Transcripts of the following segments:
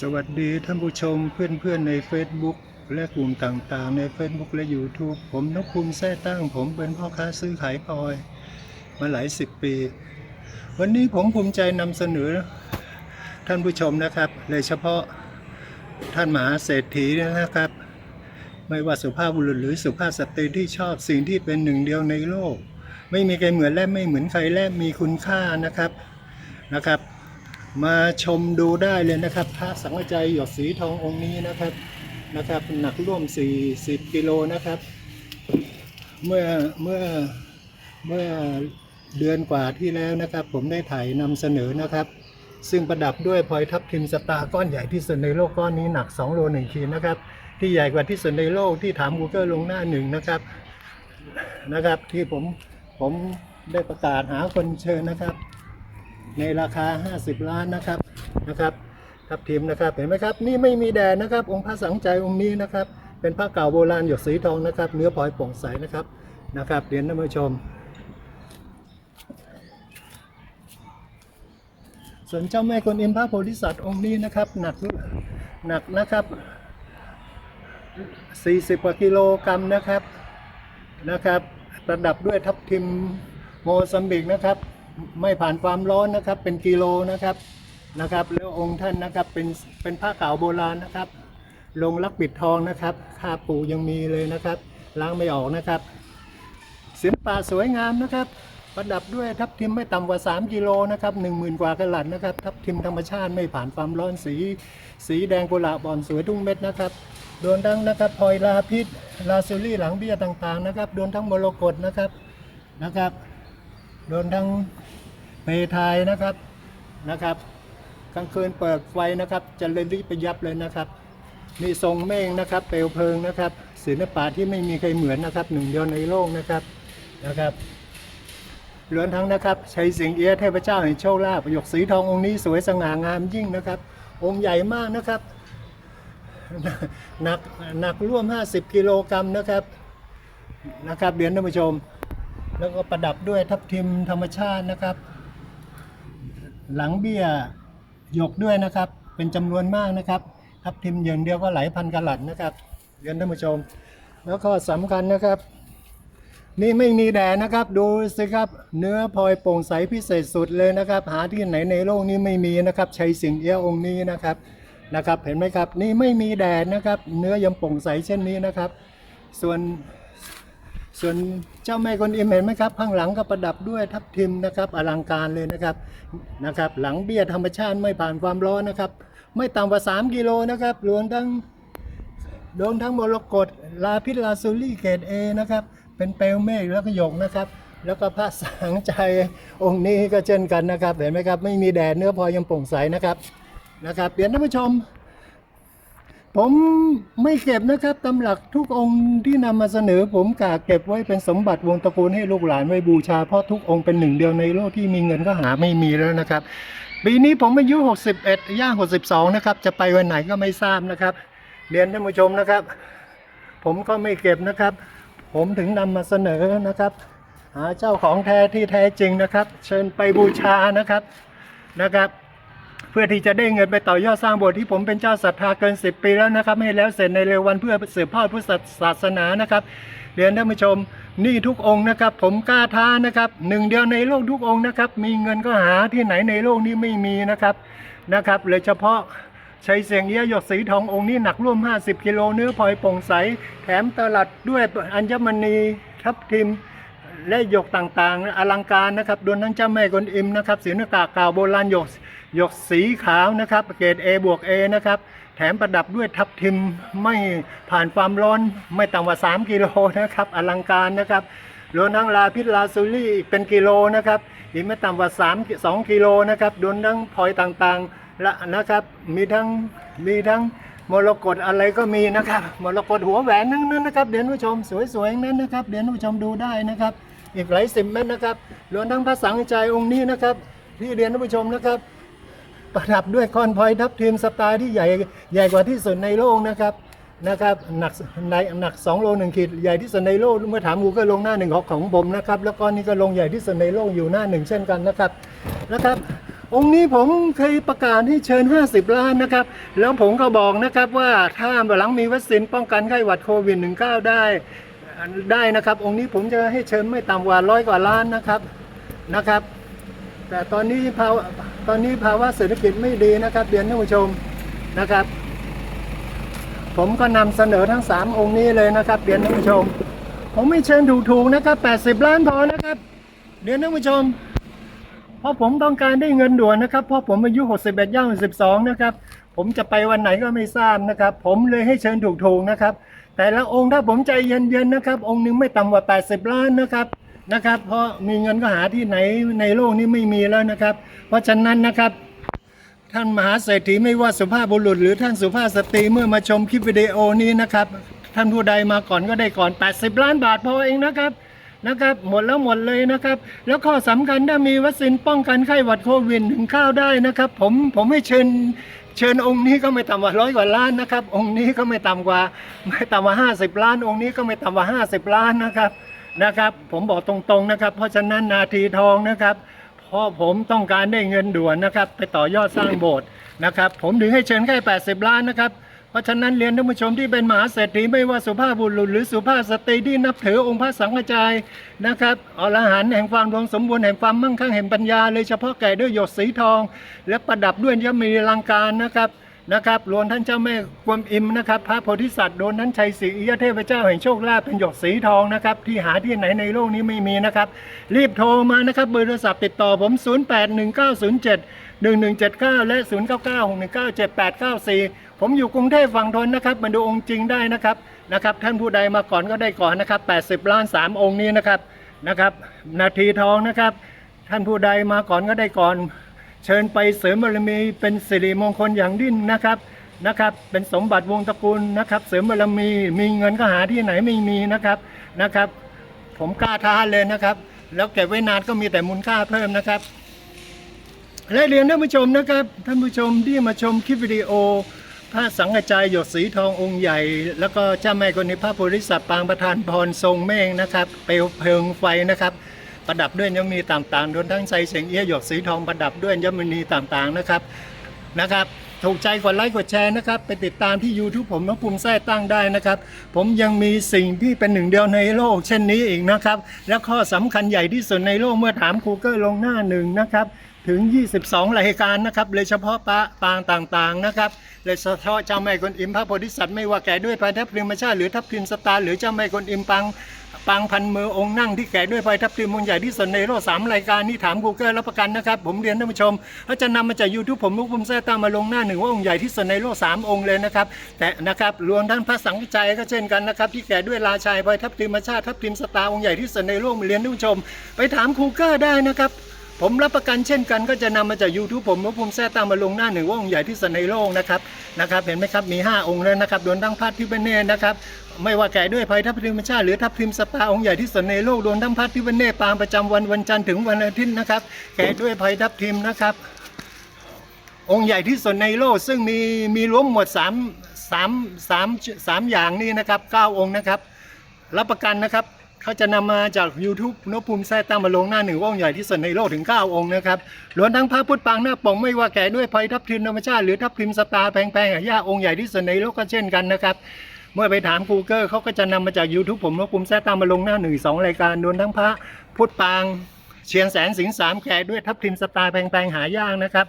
สวัสดีท่านผู้ชมเพื่อนๆใน Facebook และกลุ่มต่างๆ ใน Facebook และ YouTube ผมนกภูมิแท้ตั้ง ผมเป็นพ่อค้าซื้อขายพลอย มาหลายสิบปี วันนี้ผมภูมิใจนำเสนอ ท่านผู้ชมนะครับโดยเฉพาะท่านมหาเศรษฐีนะครับ ไม่ว่าสุภาพบุรุษหรือสุภาพสตรีที่ชอบสิ่งที่เป็นหนึ่งเดียวในโลก ไม่มีใครเหมือนและไม่เหมือนใครและมีคุณค่านะครับนะครับ มาชมดูได้เลยนะครับ พระสังฆใจหยดสีทององค์นี้นะครับนะครับ หนักร่วม 40 กิโลนะครับ เมื่อเมื่อเมื่อเดือนกว่าที่แล้วนะครับ ผมได้ถ่ายนำเสนอนะครับ ซึ่งประดับด้วยพลอยทับทิมสตาร์ก้อนใหญ่ที่สุดในโลกก้อนนี้หนัก 2 โล1ขีดนะครับ ที่ใหญ่กว่าที่สุดในโลกที่ถาม Google ลงหน้าหนึ่งนะครับนะครับ ที่ผมผมได้ประกาศหาคนเชิญนะครับ ในราคา 50 ล้านนะครับนะครับทับทิมนะครับเห็นไหมครับนี่ไม่มีแดดนะครับ องค์พระสังใจองค์นี้นะครับ เป็นพระเก่าโบราณหยดสีทองนะครับ เนื้อพลอยโปร่งใสนะครับนะครับเรียนท่านผู้ชม ส่วนเจ้าแม่กวนอิมพระโพธิสัตว์องค์นี้นะครับ หนักหนักนะครับ40กว่ากิโลกรัมนะครับนะครับ ประดับด้วยทับทิมโมซัมบิกนะครับ ไม่ผ่านความร้อนนะครับ เป็นกิโลนะครับนะครับ แล้วองค์ท่านนะครับเป็นเป็นผ้าเก่าโบราณนะครับ ลงลักปิดทองนะครับคาปูยังมีเลยนะครับ ล้างไม่ออกนะครับศิลปะสวยงามนะครับประดับด้วยทับทิมไม่ต่ำกว่า 3 กิโลนะครับ1 0,000 กว่ากะลัดนะครับ ทับทิมธรรมชาติไม่ผ่านความร้อนสี สีแดงกุหลาบบอนสวยทุกเม็ดนะครับโดนทั้งนะครับพลอยลาพิษลาซูรี่หลังเบี้ยต่างๆนะครับโดนทั้งมรกตนะครับนะครับ โดนทั้งเพทายนะครับนะครับกลางคืนเปิดไฟนะครับ จะเลยรีบไปยับเลยนะครับนี่ทรงเม่งนะครับ เปลวเพลิงนะครับ ศิลปะที่ไม่มีใครเหมือนนะครับ หนึ่งเดียวในโลกนะครับนะครับล้วนทั้งนะครับชัยสิงเอียเทพเจ้าแห่งโชคลาภหยกสีทององค์นี้สวยสง่างามยิ่งนะครับ องค์ใหญ่มากนะครับหนักหนักร่วม 50 กิโลกรัมนะครับนะครับเรียนท่านผู้ชม แล้วก็ประดับด้วยทับทิมธรรมชาตินะครับ หลังเบี้ยหยกด้วยนะครับ เป็นจำนวนมากนะครับ ทับทิมอย่างเดียวก็หลายพันกะหลัดนะครับเรียนท่านผู้ชม แล้วก็สำคัญนะครับ นี่ไม่มีแดดนะครับ ดูสิครับ เนื้อพลอยโปร่งใสพิเศษสุดเลยนะครับ หาที่ไหนในโลกนี้ไม่มีนะครับชัยสิงเอี้ยองค์นี้นะครับนะครับ เห็นไหมครับ นี่ไม่มีแดดนะครับ เนื้อยังโปร่งใสเช่นนี้นะครับ ส่วน ส่วนเจ้าแม่กวนอิมเห็นไหมครับ ข้างหลังก็ประดับด้วยทับทิมนะครับ อลังการเลยนะครับนะครับ หลังเบี้ยธรรมชาติไม่ผ่านความร้อนนะครับ ไม่ต่ำกว่า 3 กิโลนะครับรวมทั้งรวมทั้งมรกตลาพิลาซูรี่เกรดเอนะครับ เป็นเปลวเมฆแล้วก็หยกนะครับ แล้วก็พระสังใจองค์นี้ก็เช่นกันนะครับ เห็นไหมครับ ไม่มีแดดเนื้อพอยยังโปร่งใสนะครับนะครับเปลี่ยนท่านผู้ชม ผมไม่เก็บนะครับตำหลักทุกองค์ที่นำมาเสนอ ผมกะเก็บไว้เป็นสมบัติวงตระกูลให้ลูกหลานไว้บูชาเพราะทุกองค์เป็นหนึ่งเดียวในโลกที่มีเงินก็หาไม่มีแล้วนะครับปีนี้ผมอายุ 61 ย่าง 62 นะครับ จะไปวันไหนก็ไม่ทราบนะครับเรียนท่านผู้ชมนะครับ ผมก็ไม่เก็บนะครับ ผมถึงนำมาเสนอนะครับ หาเจ้าของแท้ที่แท้จริงนะครับ เชิญไปบูชานะครับนะครับ พื่อที่จะได้เงินไปต่อยอดสร้างโบสถ์ที่ผมเป็นเจ้าศรัทธาเกิน 10 ปีแล้วนะครับ ให้แล้วเสร็จในเร็ววันเพื่อสืบทอดพุทธศาสนานะครับเรียนท่านผู้ชมนี่ทุกองค์นะครับ ผมกล้าท้านะครับหนึ่งเดียวในโลกทุกองค์นะครับ มีเงินก็หาที่ไหนในโลกนี้ไม่มีนะครับนะครับโดยเฉพาะชัยเสียงเอี้ยหยกสีทององค์นี้หนักร่วม 50 กิโลเนื้อพลอยโปร่งใส แถมตลัดด้วยอัญมณีทับทิมและหยกต่างๆ อลังการนะครับโดนทั้งเจ้าแม่กวนอิมนะครับศิลปะเก่าโบราณหยก หยกสีขาวนะครับเกรด A บวก A นะครับ แถมประดับด้วยทับทิมไม่ผ่านความร้อนไม่ต่ำกว่า 3 กิโลนะครับ อลังการนะครับรวมทั้งลาพิษลาซูรี่อีกเป็นกิโลนะครับอีกไม่ต่ำกว่า 3 2 กิโลนะครับโดนทั้งพลอยต่างๆละนะครับ มีทั้งมีทั้งมรกตอะไรก็มีนะครับมรกตหัวแหวนนั่นนั้นนะครับเดี๋ยวผู้ชมสวยๆนั้นนะครับเดี๋ยวผู้ชมดูได้นะครับ อีกหลายสิบเม็ดนะครับรวมทั้งพระสังใจองค์นี้นะครับ ที่เรียนท่านผู้ชมนะครับ ประดับด้วยคอนพลอยทับทิมสไตล์ที่ใหญ่ใหญ่กว่าที่สุดในโลกนะครับนะครับหนักในหนัก2โล1ขีดใหญ่ที่สุดในโลกเมื่อถามกูก็ลงหน้าหนึ่งของของผมนะครับแล้วก็นี่ก็ลงใหญ่ที่สุดในโลกอยู่หน้าหนึ่งเช่นกันนะครับนะครับ องค์นี้ผมเคยประกาศให้เชิญ 50 ล้านนะครับ แล้วผมก็บอกนะครับว่าถ้าหลังมีวัคซีนป้องกันไข้หวัดโควิด -19 ได้ได้นะครับ องค์นี้ผมจะให้เชิญไม่ต่ำกว่าร้อยกว่าล้านนะครับนะครับ แต่ตอนนี้ภาวะตอนนี้ภาวะเศรษฐกิจไม่ดีนะครับเรียนท่านผู้ชมนะครับ ผมก็นำเสนอทั้ง 3 องค์นี้เลยนะครับเรียนท่านผู้ชม ผมไม่เชิญถูกๆนะครับ 80 ล้านพอนะครับเรียนท่านผู้ชม เพราะผมต้องการได้เงินด่วนนะครับ เพราะผมอายุ 61ย่าง12นะครับ ผมจะไปวันไหนก็ไม่ทราบนะครับ ผมเลยให้เชิญถูกๆนะครับ แต่ละองค์ถ้าผมใจเย็นๆนะครับ องค์หนึงไม่ต่ำกว่า 80 ล้านนะครับ นะครับ เพราะมีเงินก็หาที่ไหนในโลกนี้ไม่มีแล้วนะครับ เพราะฉะนั้นนะครับ ท่านมหาเศรษฐีไม่ว่าสุภาพบุรุษ หรือท่านสุภาพสตรีเมื่อมาชมคลิปวิดีโอนี้นะครับท่านผู้ใดมาก่อนก็ได้ก่อน 80 ล้านบาทพอเองนะครับนะครับหมดแล้วหมดเลยนะครับ แล้วข้อสำคัญถ้ามีวัคซีนป้องกันไข้หวัดโควิดถึงข้าวได้นะครับ ผมผมให้เชิญเชิญองค์นี้ก็ไม่ต่ำกว่าร้อยกว่าล้านนะครับ องค์นี้ก็ไม่ต่ำกว่าไม่ต่ำกว่า 50 ล้าน องค์นี้ก็ไม่ต่ำกว่า 50 ล้านนะครับ นะครับ ผมบอกตรงๆนะครับ เพราะฉะนั้นนาทีทองนะครับเพราะผมต้องการได้เงินด่วนนะครับ ไปต่อยอดสร้างโบสถ์นะครับ ผมถึงให้เชิญแค่ 80 ล้านนะครับ เพราะฉะนั้นเรียนท่านผู้ชมที่เป็นมหาเศรษฐีไม่ว่าสุภาพบุรุษหรือสุภาพสตรีที่นับถือองค์พระสังฆจายนะครับอรหันต์แห่งความรวงสมบูรณ์แห่งความมั่งคั่งแห่งปัญญาเลยเฉพาะแก่ด้วยหยดสีทอง และประดับด้วยยมีลังการนะครับ นะครับรวมท่านเจ้าแม่กวนอิมนะครับ พระโพธิสัตว์โดนนั้นชัยศรียเทพเจ้าแห่งโชคลาภเป็นหยดสีทองนะครับ ที่หาที่ไหนในโลกนี้ไม่มีนะครับ รีบโทรมานะครับเบอร์โทรศัพท์ติดต่อผม 081907 1179 และ 0996197894 ผมอยู่กรุงเทพฝั่งทนนะครับมาดูองค์จริงได้นะครับนะครับท่านผู้ใดมาก่อนก็ได้ก่อนนะครับ 80 ล้าน 3 องค์นี้นะครับนะครับ นาทีทองนะครับ ท่านผู้ใดมาก่อนก็ได้ก่อน เชิญไปเสริมบารมีเป็นสิริมงคลอย่างยิ่งนะครับนะครับ เป็นสมบัติวงศ์ตระกูลนะครับ เสริมบารมีมีเงินก็หาที่ไหนไม่มีนะครับนะครับ ผมกล้าท้าเลยนะครับ แล้วเก็บไว้นานก็มีแต่มูลค่าเพิ่มนะครับ และเรียนท่านผู้ชมนะครับ ท่านผู้ชมที่มาชมคลิปวิดีโอพระสังฆจายหยดสีทององค์ใหญ่ แล้วก็เจ้าแม่กนิพระโพธิสัตว์ปางประธานพรทรงเมฆนะครับ เปลวเพลิงไฟนะครับ ประดับด้วยยมีต่างๆรวมทั้งใส่เสียงเอี้ยหยกสีทองประดับด้วยยมณีต่างๆนะครับนะครับถูกใจกดไลค์กดแชร์นะครับ ไปติดตามที่ YouTube ผมน้องภูมิแท้ตั้งได้นะครับ ผมยังมีสิ่งที่เป็นหนึ่งเดียวในโลกเช่นนี้อีกนะครับ และข้อสำคัญใหญ่ที่สุดในโลกเมื่อถามครูเกอร์ลงหน้าหนึ่งนะครับ ถึง 22 รายการนะครับเลยเฉพาะปะปางต่างๆนะครับเลยเฉพาะเจ้าแม่กวนอิมพระโพธิสัตว์ไม่ว่าแก่ด้วยพายทัพทิมชาติหรือทัพทิมสตาร์หรือเจ้าแม่กวนอิมปังปังพันมือองค์นั่งที่แก่ด้วยพายทัพทิมองค์ใหญ่ที่สุดในโลกสามรายการนี่ถามกูเกิลรับประกันนะครับ ผมเรียนท่านผู้ชมเขาจะนำมาจากยูทูบผมลูกภูมิแท้ตั้งมาลงหน้าหนึ่งว่าองค์ใหญ่ที่สุดในโลกสามองค์เลยนะครับ แต่นะครับรวมทั้งพระสังฆใจก็เช่นกันนะครับ ที่แก่ด้วยราชายพายทัพทิมชาติทัพทิมสตาร์องค์ใหญ่ที่สุดในโลกมาเรียนท่านผู้ชม ไปถามครูเกอร์ได้นะครับ ผมรับประกันเช่นกันก็จะนำมาจาก YouTube ผมว่าผมแท้ตามมาลงหน้าหนึ่งว่าองค์ใหญ่ที่สุดในโลกนะครับนะครับเห็นไหมครับมี 5 องค์แล้วนะครับรวมทั้งพัดที่เป็นเนตนะครับไม่ว่าแก่ด้วยภัยทัพทิมชาติหรือทัพทิมสปาองค์ใหญ่ที่สุดในโลกรวมทั้งพัดที่เป็นเนตปางประจำวันวันจันทร์ถึงวันอาทิตย์นะครับแก่ด้วยภัยทัพทิมนะครับองค์ใหญ่ที่สุดในโลกซึ่งมีมีรวมหมด3 3 3 3อย่างนี้นะครับ9องค์นะครับรับประกันนะครับ เขาจะนำมาจาก YouTube นพภูมิแท้ตั้งมาลงหน้าหนึ่งว่าองค์ใหญ่ที่สุดในโลกถึง 9 องค์นะครับรวมทั้งพระพุทธปางหน้าปกไม่ว่าแก่ด้วยภัยทัพทิมธรรมชาติหรือทัพทิมสตาร์แพงๆหายาองค์ใหญ่ที่สุดในโลกก็เช่นกันนะครับเมื่อไปถาม Google เขาก็จะนำมาจาก YouTube ผมนพภูมิแท้ตั้งมาลงหน้าหนึ่งสองรายการรวมทั้งพระพุทธปางเชียงแสนสิงห์สามแก่ด้วยทัพทิมสตาร์แพงๆหายากนะครับ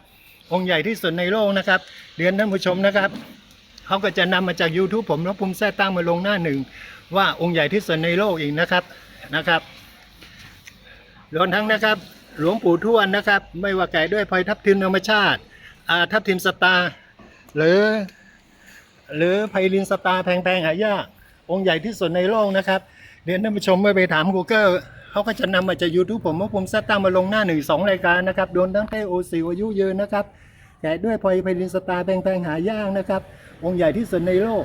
องค์ใหญ่ที่สุดในโลกนะครับเรียนท่านผู้ชมนะครับเขาก็จะนำมาจาก YouTube ผมนพภูมิแท้ตั้งมาลงหน้าหนึ่ง ว่าองค์ใหญ่ที่สุดในโลกอีกนะครับนะครับรวมทั้งนะครับ หลวงปู่ทวดนะครับ ไม่ว่าแก่ด้วยพลอยทับทิมธรรมชาติอ่าทับทิมสตาหรือ หรือไพลินสตาแพงๆหายากองค์ใหญ่ที่สุดในโลกนะครับเรียนท่านผู้ชมเมื่อไปถาม Google เขาก็จะนำมาจาก YouTube ผมว่าผมแท้ตั้งมาลงหน้าหนึ่งสองรายการนะครับโดนทั้งเทโอซิวอายุยืนนะครับแกะด้วยพลอยไพลินสตาร์แพงๆหายากนะครับ องค์ใหญ่ที่สุดในโลก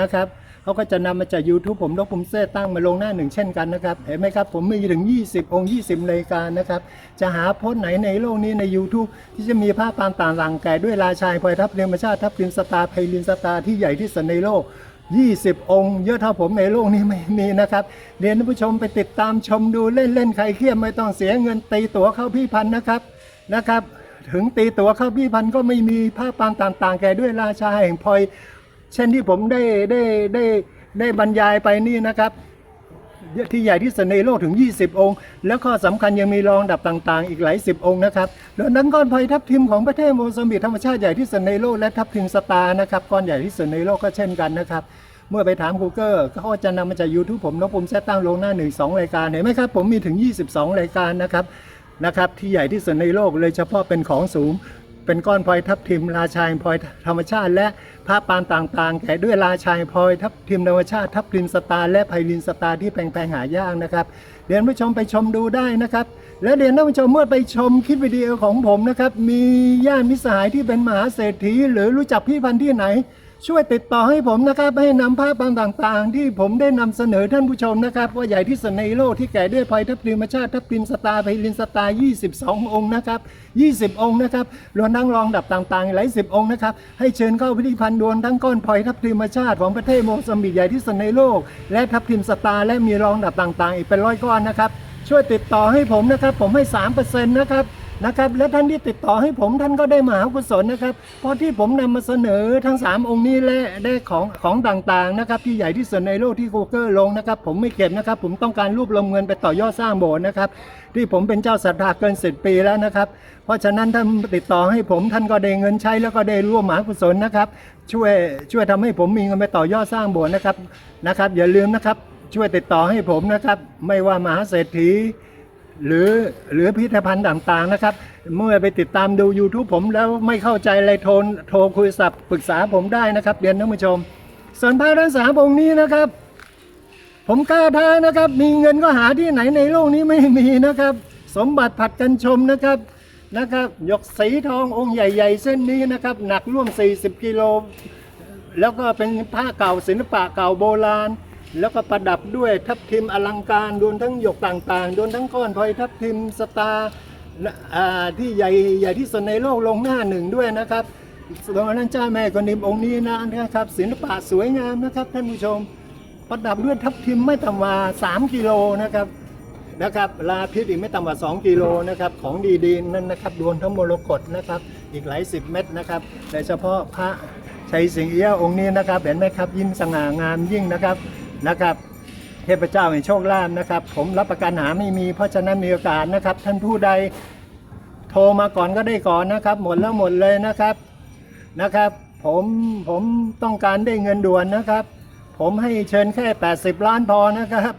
นะครับ เขาก็จะนำมาจาก YouTube ผมนกผมเซตั้งมาลงหน้าหนึ่งเช่นกันนะครับ เห็นไหมครับผมมีถึง 20 องค์ 20รายการนะครับ จะหาโพสไหนในโลกนี้ใน YouTube ที่จะมีภาพปานต่างหลังแก่ด้วยราชายพลอยทับเรียมชาติทับลินสตาร์ไพลินสตาร์ที่ใหญ่ที่สุดในโลก20 องค์เยอะเท่าผมในโลกนี้ไม่มีนะครับ เรียนท่านผู้ชมไปติดตามชมดูเล่นๆใครเครียดไม่ต้องเสียเงินตีตั๋วเข้าพี่พันนะครับนะครับ ถึงตีตั๋วเข้าพี่พันก็ไม่มีผ้าปางต่างๆ แก่ด้วยราชาแห่งพลอย เช่นที่ผมได้ได้ได้ได้บรรยายไปนี่นะครับ ที่ใหญ่ที่สุดในโลกถึง 20 องค์ แล้วก็สำคัญยังมีรองดับต่างๆ อีกหลายสิบองค์นะครับโดยนั้นก้อนพลอยทับทิมของประเทศโมซัมบิกธรรมชาติใหญ่ที่สุดในโลกและทับทิมสตาร์นะครับก้อนใหญ่ที่สุดในโลกก็เช่นกันนะครับเมื่อไปถาม Google เขาก็จะนำมาจาก YouTube ผมนกผมแซตั้งลงหน้า 1 2 รายการเห็นไหมครับ ผมมีถึง 22 รายการนะครับนะครับ ที่ใหญ่ที่สุดในโลกเลยเฉพาะเป็นของสูง เป็นก้อนพลอยทับทิมราชาแห่งพลอยธรรมชาติ และพระปานต่างๆ แก่ด้วยราชาแห่งพลอยทับทิมธรรมชาติทับทิมสตาร์และไพลินสตาร์ที่แปลงๆหายากนะครับเดียนผู้ชมไปชมดูได้นะครับ และเดียนท่านผู้ชมเมื่อไปชมคลิปวิดีโอของผมนะครับมีญาติมิตรสหายที่เป็นมหาเศรษฐี หรือรู้จักพี่พันธ์ที่ไหน ช่วยติดต่อให้ผมนะครับ ให้นำภาพปางต่างๆ ที่ผมได้นำเสนอท่านผู้ชมนะครับ ว่าใหญ่ที่สุดในโลกที่แก่ด้วยพลอยทับทิมชาติทับทิมสตาร์ไพลินสตาร์22 องค์นะครับ 20 องค์นะครับรวมทั้งรองดับต่างๆ หลายสิบองค์นะครับ ให้เชิญเข้าพิพิธภัณฑ์ดวงทั้งก้อนพลอยทับทิมธรรมชาติของประเทศโมซัมบิกใหญ่ที่สุดในโลก และทับทิมสตาร์และมีรองดับต่างๆ อีกเป็นร้อยก้อนนะครับช่วยติดต่อให้ผมนะครับ ผมให้ 3%นะครับ นะครับ และท่านที่ติดต่อให้ผมท่านก็ได้มหากุศลนะครับ เพราะที่ผมนำมาเสนอทั้ง 3 องค์นี้และได้ของของต่างๆนะครับที่ใหญ่ที่สุดในโลกที่ Google ลงนะครับ ผมไม่เก็บนะครับ ผมต้องการรวบรวมเงินไปต่อยอดสร้างโบสถ์นะครับ ที่ผมเป็นเจ้าศรัทธาเกินสิปีแล้วนะครับ เพราะฉะนั้นท่านติดต่อให้ผมท่านก็ได้เงินใช้แล้วก็ได้ร่วมมหากุศลนะครับช่วยช่วยทำให้ผมมีเงินไปต่อยอดสร้างโบสถ์นะครับนะครับ อย่าลืมนะครับช่วยติดต่อให้ผมนะครับ ไม่ว่ามหาเศรษฐี หรือหรือพิพิธภัณฑ์ต่างๆนะครับ เมื่อไปติดตามดู YouTube ผมแล้วไม่เข้าใจอะไรโทรโทรคุยศัพท์ปรึกษาผมได้นะครับเรียนท่านผู้ชม ส่วนพระทั้งสามองค์นี้นะครับ ผมกล้าท้านะครับ มีเงินก็หาที่ไหนในโลกนี้ไม่มีนะครับ สมบัติผัดกันชมนะครับนะครับหยกสีทององค์ใหญ่ ๆ เส้นนี้นะครับ หนักร่วม 40 กิโล แล้วก็เป็นผ้าเก่าศิลปะเก่าโบราณ แล้วก็ประดับด้วยทับทิมอลังการรวมทั้งหยกต่างๆรวมทั้งก้อนพลอยทับทิมสตาร์ที่ใหญ่ใหญ่ที่สุดในโลกลงหน้าหนึ่งด้วยนะครับส่วนนั้นเจ้าแม่กนิมองค์นี้นะครับศิลปะสวยงามนะครับท่านผู้ชม ประดับด้วยทับทิมไม่ต่ำกว่า3กิโลนะครับนะครับลาพิษอีกไม่ต่ำกว่า 2 กิโลนะครับของดีๆนั่นนะครับดวงทั้งมรกตนะครับอีกหลายสิบเม็ดนะครับโดยเฉพาะพระชัยสิงเอี้ยองค์นี้นะครับเห็นไหมครับยิ่งสง่างามยิ่งนะครับ นะครับ เทพเจ้าแห่งโชคลาภนะครับ ผมรับประกันหาไม่มีเพราะฉะนั้นมีโอกาสนะครับ ท่านผู้ใดโทรมาก่อนก็ได้ก่อนนะครับ หมดแล้วหมดเลยนะครับนะครับ ผมผมต้องการได้เงินด่วนนะครับ ผมให้เชิญแค่ 80 ล้านพอนะครับ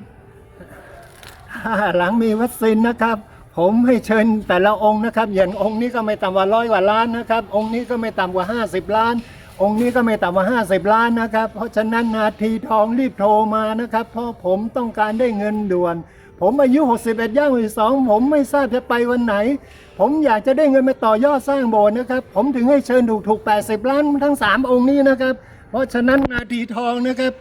หลังมีวัคซีนนะครับ ผมให้เชิญแต่ละองค์นะครับ อย่างองค์นี้ก็ไม่ต่ำกว่าร้อยกว่าล้านนะครับ องค์นี้ก็ไม่ต่ำกว่า 50 ล้าน องค์นี้ก็ไม่ต่ำกว่า 50 ล้านนะครับ เพราะฉะนั้นนาทีทองรีบโทรมานะครับ เพราะผมต้องการได้เงินด่วน ผมอายุ 61 ย่าง62ผมไม่ทราบจะไปวันไหน ผมอยากจะได้เงินมาต่อยอดสร้างโบสถ์นะครับ ผมถึงให้เชิญถูกถูก80 ล้านทั้ง 3 องค์นี้นะครับ เพราะฉะนั้นนาทีทองนะครับ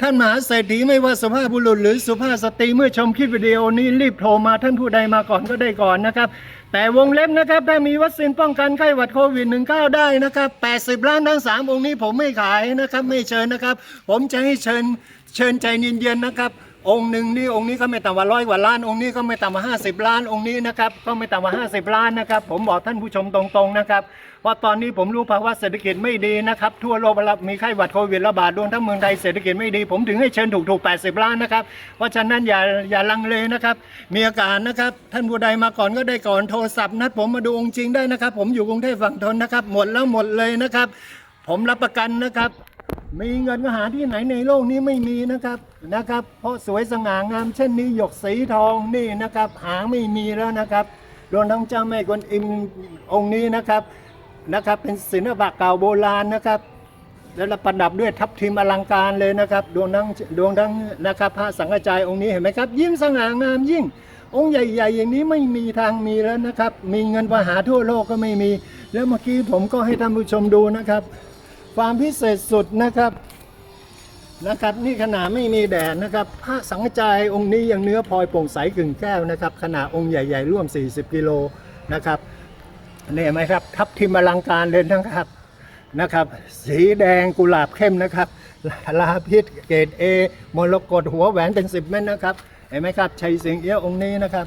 ท่านมหาเศรษฐีไม่ว่าสุภาพบุรุษหรือสุภาพสตรีเมื่อชมคลิปวิดีโอนี้รีบโทรมาท่านผู้ใดมาก่อนก็ได้ก่อนนะครับ แต่วงเล็บนะครับถ้ามีวัคซีนป้องกันไข้หวัดโควิด -19 ได้นะครับ 80 ล้านทั้ง 3 องค์นี้ผมไม่ขายนะครับ ไม่เชิญนะครับ ผมจะให้เชิญเชิญใจเย็นๆนะครับ องค์หนึ่งนี่องค์นี้ก็ไม่ต่ำกว่าร้อยกว่าล้าน องค์นี้ก็ไม่ต่ำกว่า50ล้านองค์นี้นะครับก็ไม่ต่ำกว่า50ล้านนะครับผมบอกท่านผู้ชมตรงๆนะครับว่าตอนนี้ผมรู้ภาวะเศรษฐกิจไม่ดีนะครับทั่วโลกมีไข้หวัดโควิดระบาดรวมทั้งเมืองไทยเศรษฐกิจไม่ดี ผมถึงให้เชิญถูกถูกๆ80ล้านนะครับเพราะฉะนั้นอย่าอย่าลังเลนะครับมีอาการนะครับท่านผู้ใดมาก่อนก็ได้ก่อนโทรศัพท์นัดผมมาดูองค์จริงได้นะครับ ผมอยู่กรุงเทพฝั่งทนนะครับหมดแล้วหมดเลยนะครับผมรับประกันนะครับ มีเงินก็หาที่ไหนในโลกนี้ไม่มีนะครับนะครับ เพราะสวยสง่างามเช่นนี้หยกสีทองนี่นะครับ หาไม่มีแล้วนะครับรวมทั้งเจ้าแม่กวนอิมองค์นี้นะครับนะครับ เป็นศิลปะเก่าโบราณนะครับแล้วประดับด้วยทับทิมอลังการเลยนะครับ ดวงทั้งดวงทั้งนะครับพระสังฆจายองค์นี้เห็นไหมครับ ยิ่งสง่างามยิ่ง องค์ใหญ่ๆ อย่างนี้ไม่มีทางมีแล้วนะครับ มีเงินมาหาทั่วโลกก็ไม่มี แล้วเมื่อกี้ผมก็ให้ท่านผู้ชมดูนะครับ ความพิเศษสุดนะครับนะครับ นี่ขนาดไม่มีแดดนะครับ พระสังฆจายองค์นี้ยังเนื้อพลอยโปร่งใสกึ่งแก้วนะครับ ขนาดองค์ใหญ่ๆ ร่วม 40 กิโลนะครับนี่เห็นไหมครับ ทับทิมอลังการเลยนะครับนะครับ สีแดงกุหลาบเข้มนะครับลาพิษเกรดเอมรกตหัวแหวนเป็น 10 เม็ดนะครับเห็นไหมครับชัยสิงเอี้ยองค์นี้นะครับ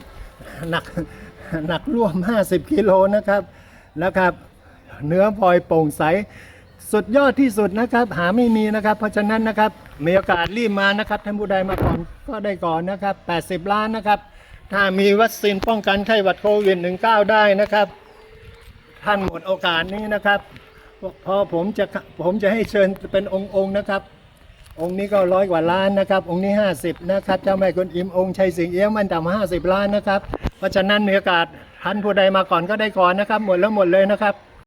หนักหนักร่วม 50 กิโลนะครับนะครับ เนื้อพลอยโปร่งใส สุดยอดที่สุดนะครับ หาไม่มีนะครับ เพราะฉะนั้นนะครับมีโอกาสรีบมานะครับท่านผู้ใดมาก่อนก็ได้ก่อนนะครับ 80 ล้านนะครับ ถ้ามีวัคซีนป้องกันไข้หวัดโควิด -19 ได้นะครับ ท่านหมดโอกาสนี้นะครับ พอผมจะผมจะให้เชิญเป็นองค์องค์นะครับ องค์นี้ก็ร้อยกว่าล้านนะครับ องค์นี้ 50 นะครับ เจ้าแม่กวนอิมองค์ชัยสิงเอี้ยมมันต่ำ50ล้านนะครับ เพราะฉะนั้นมีโอกาสท่านผู้ใดมาก่อนก็ได้ก่อนนะครับ หมดแล้วหมดเลยนะครับ